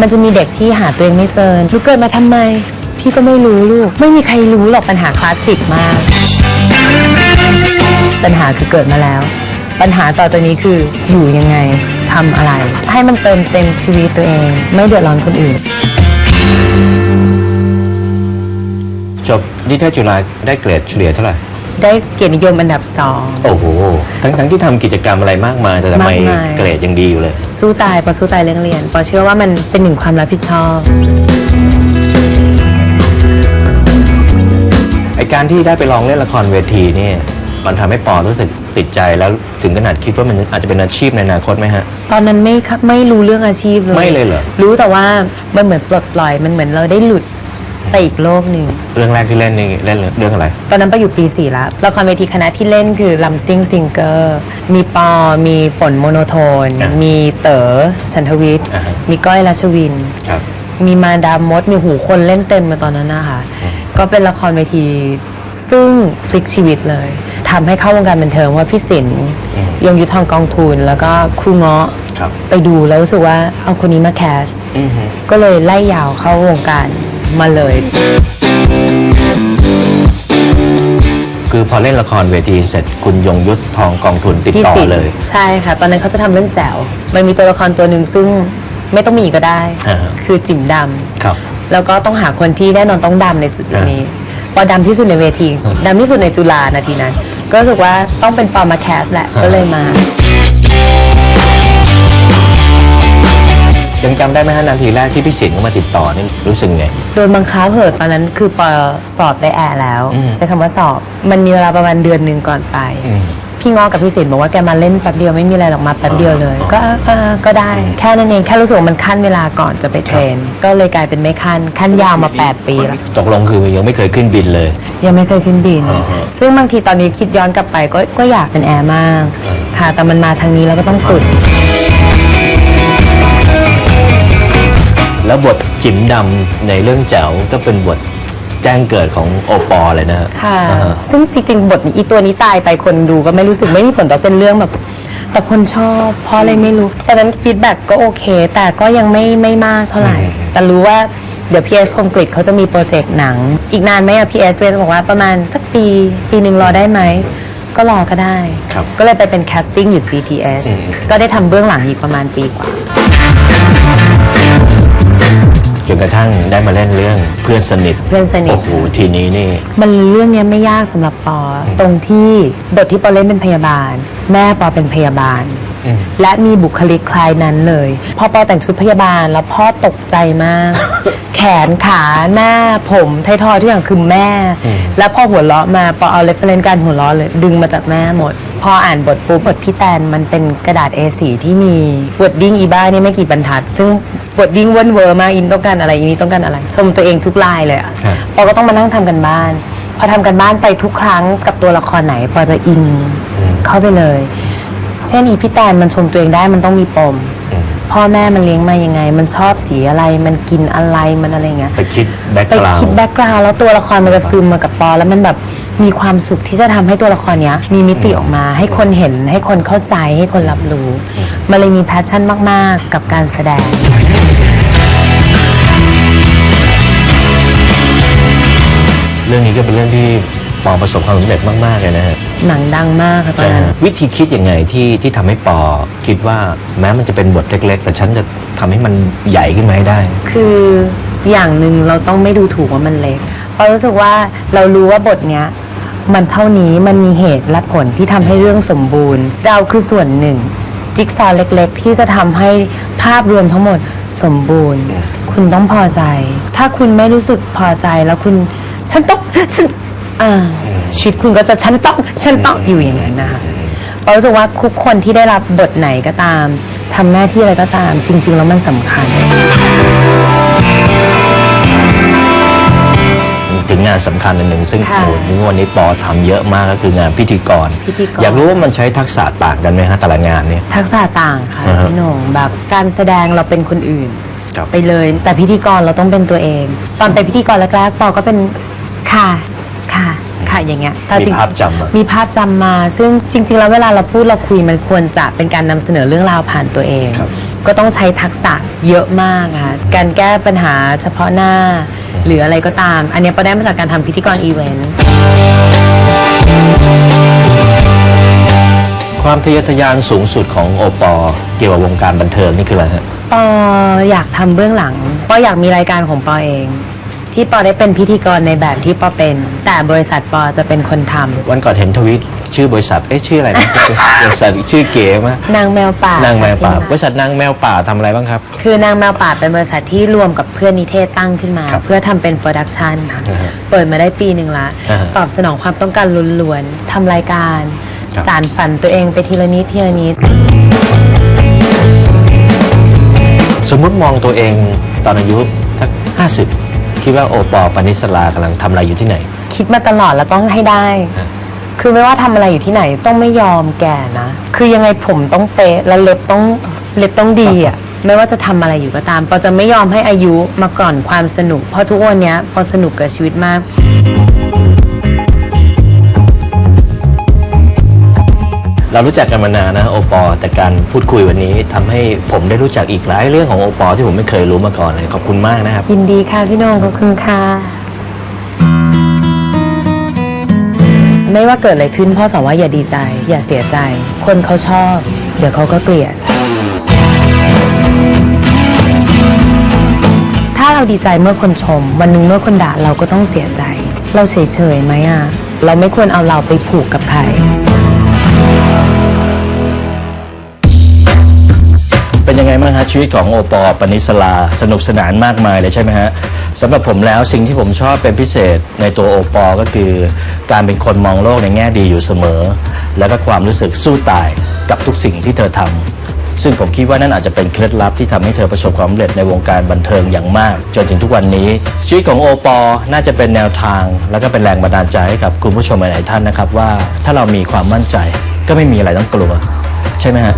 มันจะมีเด็กที่หาตัวเองไม่เจอลูกเกิดมาทำไม พี่ก็ไม่รู้ลูก ไม่มีใครรู้หรอกปัญหาคลาสสิกมาก ปัญหาคือเกิดมาแล้ว ปัญหาต่อจากนี้คืออยู่ยังไงทำอะไร ให้มันเติมเต็มชีวิตตัวเอง ไม่เดือดร้อนคนอื่น จบนิเทศจุฬาได้เกรดเฉลี่ยเท่าไหร่ ได้เกียรตินิยมอันดับสอง โอ้โห ทั้งทั้งที่ทำกิจกรรมอะไรมากมาย แต่ทำไมมากมาย เกรดยังดีอยู่เลย สู้ตายปอสู้ตายเรื่องเรียนปอเชื่อว่ามันเป็นหนึ่งความรับผิดชอบ ไอการที่ได้ไปลองเล่นละครเวทีนี่ มันทำให้ปอรู้สึกติดใจแล้วถึงขนาดคิดว่ามันอาจจะเป็นอาชีพในอนาคตไหมฮะ ตอนนั้นไม่ครับไม่รู้เรื่องอาชีพเลยไม่เลยเหรอ รู้แต่ว่ามันเหมือนปลดปล่อยมันเหมือนเราได้หลุด ไปอีกโลกหนึ่ง เรื่องแรกที่เล่นนี่เล่นเรื่องอะไร ตอนนั้นไปอยู่ปีสี่แล้วละครเวทีคณะที่เล่นคือลำซิ่งซิงเกอร์มีปอ มีฝนโมโนโทน อะมีเต๋อชันทวิทย์อ่าฮะ มีก้อยรัชวิน ครับ มีมาดามมด มีหูคนเล่นเต็มมาตอนนั้นนะคะก็เป็นละครเวทีซึ่งพลิกชีวิตเลยทำให้เข้าวงการบันเทิงว่าพี่สินอืม ยงยุทธทองกองทุน แล้วก็ครูเงาะครับไปดูแล้วรู้สึกว่าเอาคนนี้มาแคส อือฮึก็เลยไล่ยาวเข้าวงการ มาเลย คือพอเล่นละครเวทีเสร็จคุณยงยุทธทองกองทุนติดพี่ต่อสินเลย ใช่ค่ะ ตอนนั้นเขาจะทำเรื่องแจ๋วมันมีตัวละครตัวหนึ่งซึ่งไม่ต้องมีก็ได้ อ่าฮะ คือจิ๋มดำ ครับ แล้วก็ต้องหาคนที่แน่นอนต้องดำในจุดๆนี้ พอดำที่สุดในเวทีดำที่สุดในจุฬานาทีนั้น ก็รู้สึกว่าต้องเป็นปอมาแคสแหละอ่าก็เลยมา ยังจำได้ไหมฮะนาทีแรกที่พี่สินเข้ามาติดต่อนี่รู้สึกไง โดนบังคับเหอะตอนนั้นคือปอสอบได้แอร์แล้ว อืม ใช้คำว่าสอบ มันมีเวลาประมาณเดือนหนึ่งก่อนไป อืม พี่งอกับพี่สินบอกว่าแกมาเล่นแป๊บเดียวไม่มีอะไรหรอกมาแป๊บเดียวเลย ก็เออเออก็ได้แค่นั้นเองแค่รู้สึกว่ามันขั้นเวลาก่อนจะไปเทรน ก็เลยกลายเป็นไม่ขั้นขั้นยาวมา 8 ปีแล้วตกลงคือยังไม่เคยขึ้นบินเลย ยังไม่เคยขึ้นบิน อ่าฮะซึ่งบางทีตอนนี้คิดย้อนกลับไปก็ก็อยากเป็นแอร์มากอืมค่ะแต่มันมาทางนี้แล้วก็ต้องสุด แล้วบทจิ๋มดำในเรื่องแจ๋วก็เป็นบทแจ้งเกิดของโอปอล์เลยนะฮะค่ะ อ่าฮะ ซึ่งจริงๆ บทนี้อีตัวนี้ตายไปคนดูก็ไม่รู้สึกไม่มีผลต่อเส้นเรื่องแบบ แต่คนชอบเพราะอะไรไม่รู้ตอนนั้นฟีดแบ็กก็โอเค แต่ก็ยังไม่ไม่มากเท่าไหร่ แต่รู้ว่าเดี๋ยว PS คมกริตเขาจะมีโปรเจกต์หนัง อีกนานไหมอะ PS เบสบอกว่าประมาณสักปี ปีหนึ่งรอได้ไหม ก็รอก็ได้ ครับก็เลยไปเป็นแคสติ้งอยู่ GTS อืมก็ได้ทำเบื้องหลังอีกประมาณปีกว่า จนกระทั่งได้มาเล่นเรื่องเพื่อนสนิทเพื่อนสนิท โอ้โหทีนี้นี่ มันเรื่องเนี้ยไม่ยากสำหรับปออตรงที่บทที่ปอเล่นเป็นพยาบาล แม่ปอเป็นพยาบาล อืม และมีบุคลิกคล้ายนั้นเลย พอปอแต่งชุดพยาบาลแล้วพ่อตกใจมาก แขนขาหน้าผมไทยทอยทุกอย่างคือแม่ อืม แล้วพอหัวเราะมาปอเอาเรฟเฟรนการหัวเราะเลยดึงมาจากแม่หมด พออ่านบทปุ๊บบทพี่แตนมันเป็นกระดาษ A4 ที่มีวดดิ้งอีบ้าเนี่ยไม่กี่บรรทัด ซึ่ง วดดิ้งเวนเวอร์มากอินต้องการอะไรอินนี้ต้องการอะไร ชมตัวเองทุกลายเลยอะครับ ปอก็ต้องมานั่งทำกันบ้าน พอทำกันบ้านไปทุกครั้งกับตัวละครไหนปอจะอินเข้าไปเลย เช่นอีพี่แตนมันชมตัวเองได้มันต้องมีปม อืมพ่อแม่มันเลี้ยงมายังไง มันชอบสีอะไรมันกินอะไรมันอะไรเงี้ย ไปคิดแบ็กไปกราวคิดแบ็กกราวด์แล้วตัวละครมันจะซึมมากับปอ แล้วมันแบบมีความสุขที่จะทำให้ตัวละครเนี้ย มีมิติออกมา ให้คนเห็นให้คนเข้าใจให้คนรับรู้ มันเลยมีแพชชั่นมาก ๆ กับการแสดง รื่องนี้ก็เป็นเรื่องที่ปอประสบความสำเร็จมากๆเลยนะฮะหนังดังมากค่ะตอนนั้น วิธีคิดยังไงที่ที่ทำให้ปอคิดว่าแม้มันจะเป็นบทเล็ก ๆ แต่ฉันจะทำให้มันใหญ่ขึ้นมาให้ได้ คืออย่างหนึ่งเราต้องไม่ดูถูกว่ามันเล็กเพราะรู้สึกว่าเรารู้ว่าบทเนี้ย มันเท่านี้มันมีเหตุและผลที่ทำให้เรื่องสมบูรณ์ เราคือส่วนหนึ่ง จิ๊กซอว์เล็กๆ ที่จะทำให้ภาพรวมทั้งหมดสมบูรณ์ คุณต้องพอใจ ถ้าคุณไม่รู้สึกพอใจแล้วคุณ ฉันต้องฉันอ่าชีวิตคุณก็จะฉันต้องฉันต้องอยู่อย่างนั้นนะคะเรารู้สึกว่าทุกคนที่ได้รับบทไหนก็ตามทำหน้าที่อะไรก็ตาม จริง ๆ แล้วมันสำคัญ ถึงงานสำคัญอันหนึ่งซึ่งค่ะโอ้โหวันนี้ปอทำเยอะมากก็คืองานพิธีกร พิธีกร อยากรู้ว่ามันใช้ทักษะต่างกันไหมฮะแต่ละงานเนี่ย ทักษะต่างค่ะอ่าฮะพี่หนงแบบการแสดงเราเป็นคนอื่น ครับ ไปเลย แต่พิธีกรเราต้องเป็นตัวเอง ตอนเป็นพิธีกรแรกๆปอก็เป็น ค่ะค่ะค่ะอย่างเงี้ยแต่จริมีงภาพจำอะ มีภาพจำมา ซึ่งจริง ๆ แล้วเวลาเราพูดเราคุยมันควรจะเป็นการนำเสนอเรื่องราวผ่านตัวเอง ครับ ก็ต้องใช้ทักษะเยอะมากอะค่ะการแก้ปัญหาเฉพาะหน้า หรืออะไรก็ตาม อันเนี้ยปอได้มาจากการทำพิธีกรอีเวนต์ ความทะเยอทะยานสูงสุดของโอปอเกี่ยวกับวงการบันเทิงนี่คืออะไรฮะ ปออยากทำเบื้องหลัง ปออยากมีรายการของปอเอง ที่ปอได้เป็นพิธีกรในแบบที่ปอเป็น แต่บริษัทปอจะเป็นคนทำวันก่อนเห็นทวิตชื่อบริษัท เอ๊ะชื่ออะไรนะ บริษัทชื่อเก๋มากนางแมวป่านางแมวป่าที่บริษัทนางแมวป่าทำอะไรบ้างครับ คือนางแมวป่าเป็นบริษัทที่รวมกับเพื่อนนิเทศตั้งขึ้นมา ครับเพื่อทำเป็นโปรดักชันค่ะอ่าฮะเปิดมาได้ปีหนึ่งละ อ่าฮะตอบสนองความต้องการล้วนๆทำรายการ ครับ สารฝันตัวเองไปทีละนิดทีละนิด สมมุติมองตัวเองตอนอายุสักห้าสิบ คิดว่าโอปอปานิสลากำลังทำอะไรอยู่ที่ไหน คิดมาตลอดแล้วต้องให้ได้ ฮะ คือไม่ว่าทำอะไรอยู่ที่ไหนต้องไม่ยอมแก่นะ คือยังไงผมต้องเป๊ะและเล็บต้องเล็บต้องดีอะ ไม่ว่าจะทำอะไรอยู่ก็ตามปอจะไม่ยอมให้อายุมาก่อนความสนุก เพราะทุกวันเนี้ยปอสนุกกับชีวิตมาก เรารู้จักกันมานานนะโอปอแต่การพูดคุยวันนี้ทำให้ผมได้รู้จักอีกหลายเรื่องของโอปอที่ผมไม่เคยรู้มาก่อนเลยขอบคุณมากนะครับ ยินดีค่ะพี่โหนงขอบคุณค่ะ ไม่ว่าเกิดอะไรขึ้นพ่อสอนว่าอย่าดีใจ อย่าเสียใจ คนเขาชอบ เดี๋ยวเขาก็เกลียด ถ้าเราดีใจเมื่อคนชม วันหนึงเมื่อคนด่าเราก็ต้องเสียใจ เราเฉยๆไหมอะ เราไม่ควรเอาเราไปผูกกับใคร เป็นยังไงบ้างฮะชีวิตของโอปอปนิสลาสนุกสนานมากมายเลยใช่ไหมฮะสำหรับผมแล้วสิ่งที่ผมชอบเป็นพิเศษในตัวโอปอก็คือ การเป็นคนมองโลกในแง่ดีอยู่เสมอ แล้วก็ความรู้สึกสู้ตายกับทุกสิ่งที่เธอทำซึ่งผมคิดว่านั่นอาจจะเป็นเคล็ดลับที่ทำให้เธอประสบความสำเร็จในวงการบันเทิงอย่างมาก จนถึงทุกวันนี้ชีวิตของโอปอน่าจะเป็นแนวทาง แล้วก็เป็นแรงบันดาลใจให้กับคุณผู้ชมหลายๆท่านนะครับว่าถ้าเรามีความมั่นใจก็ไม่มีอะไรต้องกลัว ใช่ไหมฮะ